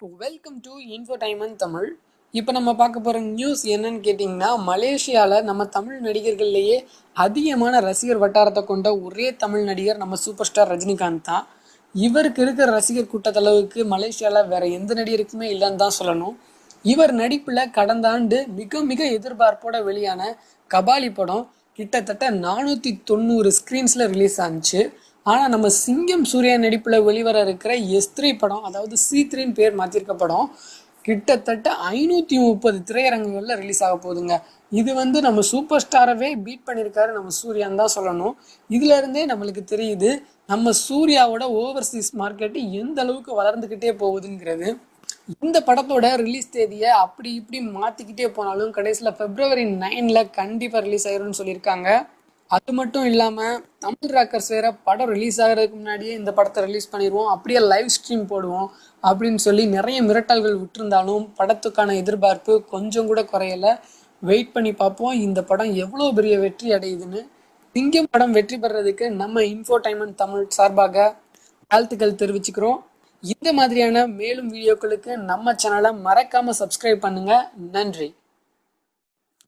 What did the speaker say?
Welcome to இன்ஃபோடைமன் Tamil இப்போ நம்ம பார்க்க போகிற நியூஸ் என்னன்னு கேட்டிங்கன்னா மலேசியாவில் நம்ம தமிழ் நடிகர்கள்லேயே அதிகமான ரசிகர் வட்டாரத்தை கொண்ட ஒரே தமிழ் நடிகர் நம்ம சூப்பர் ஸ்டார் ரஜினிகாந்த் தான். இவருக்கு இருக்கிற ரசிகர் கூட்டத்தளவுக்கு மலேசியாவில் வேற எந்த நடிகருக்குமே இல்லைன்னு தான் சொல்லணும். இவர் நடிப்பில் கடந்த ஆண்டு மிக மிக எதிர்பார்ப்போட வெளியான கபாலி படம் கிட்டத்தட்ட நானூற்றி தொண்ணூறு ஸ்க்ரீன்ஸில் ரிலீஸ் ஆனிச்சு. ஆனால் நம்ம சிங்கம் சூர்யா நடிப்பில் வெளிவர இருக்கிற எஸ் த்ரீ படம் அதாவது சி த்ரீன்னு பேர் மாற்றிருக்க படம் கிட்டத்தட்ட ஐநூற்றி முப்பது திரையரங்குகளில் ரிலீஸ் ஆக போகுதுங்க. இது வந்து நம்ம சூப்பர் ஸ்டாரவே பீட் பண்ணியிருக்காரு நம்ம சூர்யான்னு தான் சொல்லணும். இதுலேருந்தே நம்மளுக்கு தெரியுது நம்ம சூர்யாவோட ஓவர்சீஸ் மார்க்கெட்டு எந்த அளவுக்கு வளர்ந்துக்கிட்டே போகுதுங்கிறது. இந்த படத்தோட ரிலீஸ் தேதியை அப்படி இப்படி மாற்றிக்கிட்டே போனாலும் கடைசியில் பிப்ரவரி நைனில் கண்டிப்பாக ரிலீஸ் ஆயிரும்னு சொல்லியிருக்காங்க. அது மட்டும் இல்லாமல் தமிழ் ராக்கர்ஸ் வேற படம் ரிலீஸ் ஆகிறதுக்கு முன்னாடியே இந்த படத்தை ரிலீஸ் பண்ணிடுவோம் அப்படியே லைவ் ஸ்ட்ரீம் போடுவோம் அப்படின்னு சொல்லி நிறைய மிரட்டல்கள் விட்டிருந்தாலும் படத்துக்கான எதிர்பார்ப்பு கொஞ்சம் கூட குறையல. வெயிட் பண்ணி பார்ப்போம். இந்த படம் எவ்வளோ பெரிய வெற்றி அடையுதுன்னு. சிங்கம் படம் வெற்றி பெறதுக்கு நம்ம இன்ஃபோடைன்மெண்ட் தமிழ் சார்பாக வாழ்த்துக்கள் தெரிவிச்சுக்கிறோம். இந்த மாதிரியான மேலும் வீடியோக்களுக்கு நம்ம சேனலை மறக்காமல் சப்ஸ்கிரைப் பண்ணுங்கள் நன்றி.